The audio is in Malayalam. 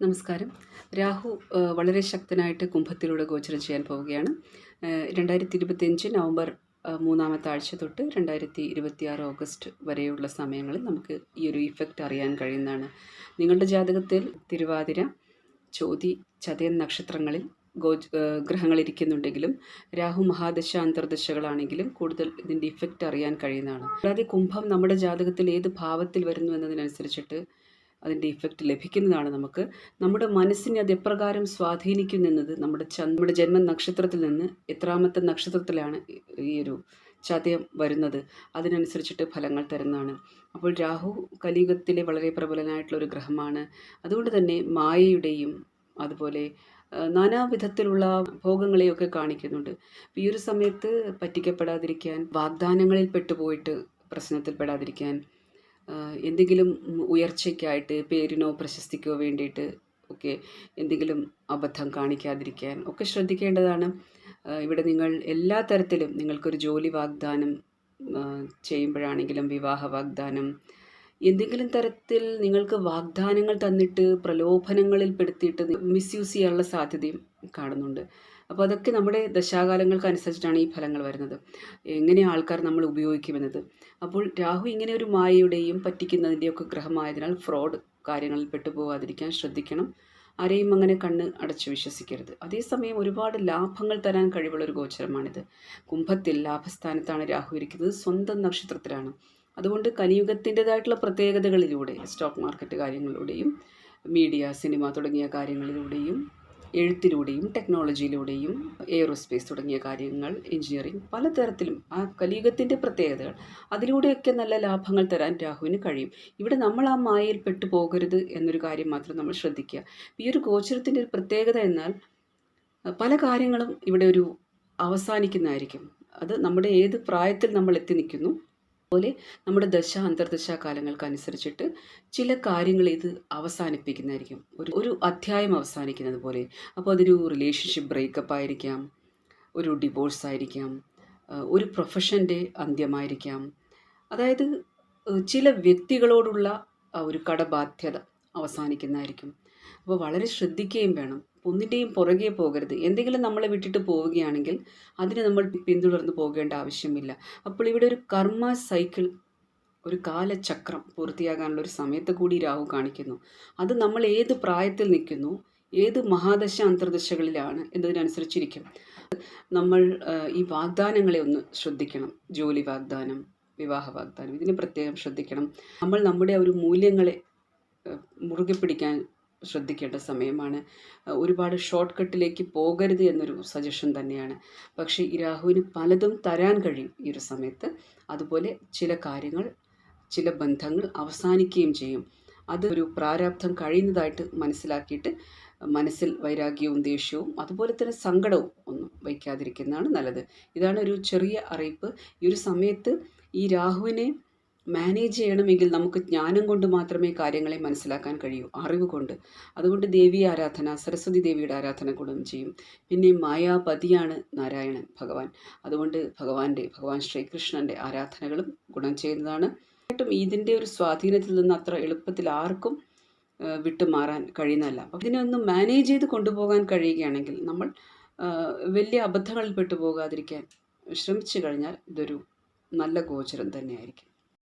നമസ്കാരം. രാഹു വളരെ ശക്തനായിട്ട് കുംഭത്തിലൂടെ ഗോചരം ചെയ്യാൻ പോവുകയാണ്. രണ്ടായിരത്തി ഇരുപത്തിയഞ്ച് നവംബർ മൂന്നാമത്തെ ആഴ്ച തൊട്ട് രണ്ടായിരത്തി ഇരുപത്തി ആറ് ഓഗസ്റ്റ് വരെയുള്ള സമയങ്ങളിൽ നമുക്ക് ഈ ഒരു ഇഫക്റ്റ് അറിയാൻ കഴിയുന്നതാണ്. നിങ്ങളുടെ ജാതകത്തിൽ തിരുവാതിര ചോതി ചതയൻ നക്ഷത്രങ്ങളിൽ ഗോ ഗ്രഹങ്ങളിരിക്കുന്നുണ്ടെങ്കിലും രാഹു മഹാദശ അന്തർദശകളാണെങ്കിലും കൂടുതൽ ഇതിന്റെ ഇഫക്റ്റ് അറിയാൻ കഴിയുന്നതാണ്. അതായത് കുംഭം നമ്മുടെ ജാതകത്തിൽ ഏത് ഭാവത്തിൽ വരുന്നു എന്നതിനനുസരിച്ചിട്ട് അതിന്റെ ഇഫക്റ്റ് ലഭിക്കുന്നതാണ് നമുക്ക്. നമ്മുടെ മനസ്സിനെ അത് എപ്രകാരം സ്വാധീനിക്കുന്നെന്നത് നമ്മുടെ നമ്മുടെ ജന്മ നക്ഷത്രത്തിൽ നിന്ന് എത്രാമത്തെ നക്ഷത്രത്തിലാണ് ഈ ഒരു ചതയം വരുന്നത്. അതിനനുസരിച്ചിട്ട് ഫലങ്ങൾ തരുന്നതാണ്. അപ്പോൾ രാഹു കലിയുഗത്തിലെ വളരെ പ്രബലനായിട്ടുള്ള ഒരു ഗ്രഹമാണ്. അതുകൊണ്ട് തന്നെ മായയുടെയും അതുപോലെ നാനാവിധത്തിലുള്ള ഭോഗങ്ങളെയൊക്കെ കാണിക്കുന്നുണ്ട്. ഈ ഒരു സമയത്ത് പറ്റിക്കപ്പെടാതിരിക്കാൻ വാഗ്ദാനങ്ങളിൽ പെട്ടുപോയിട്ട് പ്രശ്നത്തിൽ പെടാതിരിക്കാൻ എന്തെങ്കിലും ഉയർച്ചയ്ക്കായിട്ട് പേരിനോ പ്രശസ്തിക്കോ വേണ്ടിയിട്ട് ഒക്കെ എന്തെങ്കിലും അബദ്ധം കാണിക്കാതിരിക്കാൻ ഒക്കെ ശ്രദ്ധിക്കേണ്ടതാണ്. ഇവിടെ നിങ്ങൾ എല്ലാ തരത്തിലും നിങ്ങൾക്കൊരു ജോലി വാഗ്ദാനം ചെയ്യുമ്പോഴാണെങ്കിലും വിവാഹ വാഗ്ദാനം എന്തെങ്കിലും തരത്തിൽ നിങ്ങൾക്ക് വാഗ്ദാനങ്ങൾ തന്നിട്ട് പ്രലോഭനങ്ങളിൽ പെടുത്തിയിട്ട് മിസ്യൂസ് ചെയ്യാനുള്ള സാധ്യതയും കാണുന്നുണ്ട്. അപ്പോൾ അതൊക്കെ നമ്മുടെ ദശാകാലങ്ങൾക്ക് അനുസരിച്ചിട്ടാണ് ഈ ഫലങ്ങൾ വരുന്നത്. എങ്ങനെ ആൾക്കാർ നമ്മൾ ഉപയോഗിക്കുമെന്നത്. അപ്പോൾ രാഹു ഇങ്ങനെ ഒരു മായയുടെയും പറ്റിക്കുന്നതിന്റെയൊക്കെ ഗ്രഹമായതിനാൽ ഫ്രോഡ് കാര്യങ്ങളിൽ പെട്ടുപോകാതിരിക്കാൻ ശ്രദ്ധിക്കണം. ആരെയും അങ്ങനെ കണ്ണ് അടച്ച് വിശ്വസിക്കരുത്. അതേസമയം ഒരുപാട് ലാഭങ്ങൾ തരാൻ കഴിവുള്ള ഒരു ഗോചരമാണിത്. കുംഭത്തിൽ ലാഭസ്ഥാനത്താണ് രാഹു ഇരിക്കുന്നത്. സ്വന്തം നക്ഷത്രത്തിലാണ്. അതുകൊണ്ട് കലിയുഗത്തിന്റെതായിട്ടുള്ള പ്രത്യേകതകളിലൂടെ സ്റ്റോക്ക് മാർക്കറ്റ് കാര്യങ്ങളിലൂടെയും മീഡിയ സിനിമ തുടങ്ങിയ കാര്യങ്ങളിലൂടെയും എഴുത്തിലൂടെയും ടെക്നോളജിയിലൂടെയും എയറോസ്പേസ് തുടങ്ങിയ കാര്യങ്ങൾ എഞ്ചിനീയറിംഗ് പലതരത്തിലും ആ കലീഗത്തിന്റെ പ്രത്യേകതകൾ അതിലൂടെയൊക്കെ നല്ല ലാഭങ്ങൾ തരാൻ രാഹുവിന് കഴിയും. ഇവിടെ നമ്മൾ ആ മായയിൽ പെട്ടു പോകരുത് എന്നൊരു കാര്യം മാത്രം നമ്മൾ ശ്രദ്ധിക്കുക. ഈ ഒരു ഗോചരത്തിന്റെ ഒരു പ്രത്യേകത എന്നാൽ പല കാര്യങ്ങളും ഇവിടെ ഒരു അവസാനിക്കുന്നതായിരിക്കും. അത് നമ്മുടെ ഏത് പ്രായത്തിൽ നമ്മൾ എത്തി നിൽക്കുന്നു അതുപോലെ നമ്മുടെ ദശ അന്തർദശ കാലങ്ങൾക്ക് അനുസരിച്ചിട്ട് ചില കാര്യങ്ങൾ ഇത് അവസാനിപ്പിക്കുന്നതായിരിക്കും. ഒരു ഒരു അധ്യായം അവസാനിക്കുന്നത് പോലെ. അപ്പോൾ അതൊരു റിലേഷൻഷിപ്പ് ബ്രേക്കപ്പ് ആയിരിക്കാം ഒരു ഡിവോഴ്സ് ആയിരിക്കാം ഒരു പ്രൊഫഷന്റെ അന്ത്യമായിരിക്കാം. അതായത് ചില വ്യക്തികളോടുള്ള ഒരു കടബാധ്യത അവസാനിക്കുന്നതായിരിക്കും. അപ്പോൾ വളരെ ശ്രദ്ധിക്കുകയും വേണം. ഒന്നിന്റെയും പുറകെ പോകരുത്. എന്തെങ്കിലും നമ്മളെ വിട്ടിട്ട് പോവുകയാണെങ്കിൽ അതിനെ നമ്മൾ പിന്തുടർന്ന് പോകേണ്ട ആവശ്യമില്ല. അപ്പോൾ ഇവിടെ ഒരു കർമ്മ സൈക്കിൾ ഒരു കാലചക്രം പൂർത്തിയാകാനുള്ള ഒരു സമയത്ത് കൂടി രാഹു കാണിക്കുന്നു. അത് നമ്മൾ ഏത് പ്രായത്തിൽ നിൽക്കുന്നു ഏത് മഹാദശ അന്തർദശകളിലാണ് എന്നതിനനുസരിച്ചിരിക്കും. നമ്മൾ ഈ വാഗ്ദാനങ്ങളെ ഒന്ന് ശ്രദ്ധിക്കണം. ജോലി വാഗ്ദാനം വിവാഹ വാഗ്ദാനം ഇതിനെ പ്രത്യേകം ശ്രദ്ധിക്കണം. നമ്മൾ നമ്മുടെ ഒരു മൂല്യങ്ങളെ മുറുകെ പിടിക്കാൻ ശ്രദ്ധിക്കേണ്ട സമയമാണ്. ഒരുപാട് ഷോർട്ട് കട്ടിലേക്ക് പോകരുത് എന്നൊരു സജഷൻ തന്നെയാണ്. പക്ഷേ ഈ രാഹുവിന് പലതും തരാൻ കഴിയും ഈ ഒരു സമയത്ത്. അതുപോലെ ചില കാര്യങ്ങൾ ചില ബന്ധങ്ങൾ അവസാനിക്കുകയും ചെയ്യും. അത് ഒരു പ്രാരാബ്ധം കഴിയുന്നതായിട്ട് മനസ്സിലാക്കിയിട്ട് മനസ്സിൽ വൈരാഗ്യവും ദേഷ്യവും അതുപോലെ തന്നെ സങ്കടവും ഒന്നും വയ്ക്കാതിരിക്കുന്നതാണ് നല്ലത്. ഇതാണ് ഒരു ചെറിയ അറിയിപ്പ്. ഈ ഒരു സമയത്ത് ഈ രാഹുവിനെ മാനേജ് ചെയ്യണമെങ്കിൽ നമുക്ക് ജ്ഞാനം കൊണ്ട് മാത്രമേ കാര്യങ്ങളെ മനസ്സിലാക്കാൻ കഴിയൂ അറിവ് കൊണ്ട്. അതുകൊണ്ട് ദേവി ആരാധന സരസ്വതി ദേവിയുടെ ആരാധന ഗുണം ചെയ്യും. പിന്നെ മായാപതിയാണ് നാരായണൻ ഭഗവാൻ. അതുകൊണ്ട് ഭഗവാന്റെ ഭഗവാൻ ശ്രീകൃഷ്ണന്റെ ആരാധനകളും ഗുണം ചെയ്യുന്നതാണ്. തീർച്ചയായിട്ടും ഇതിന്റെ ഒരു സ്വാധീനത്തിൽ നിന്ന് അത്ര എളുപ്പത്തിൽ ആർക്കും വിട്ടുമാറാൻ കഴിയുന്നതല്ല. അപ്പം ഇതിനെ ഒന്ന് മാനേജ് ചെയ്ത് കൊണ്ടുപോകാൻ കഴിയുകയാണെങ്കിൽ നമ്മൾ വലിയ അബദ്ധങ്ങളിൽ പെട്ടുപോകാതിരിക്കാൻ ശ്രമിച്ചു കഴിഞ്ഞാൽ ഇതൊരു നല്ല ഗോചരം തന്നെയായിരിക്കും.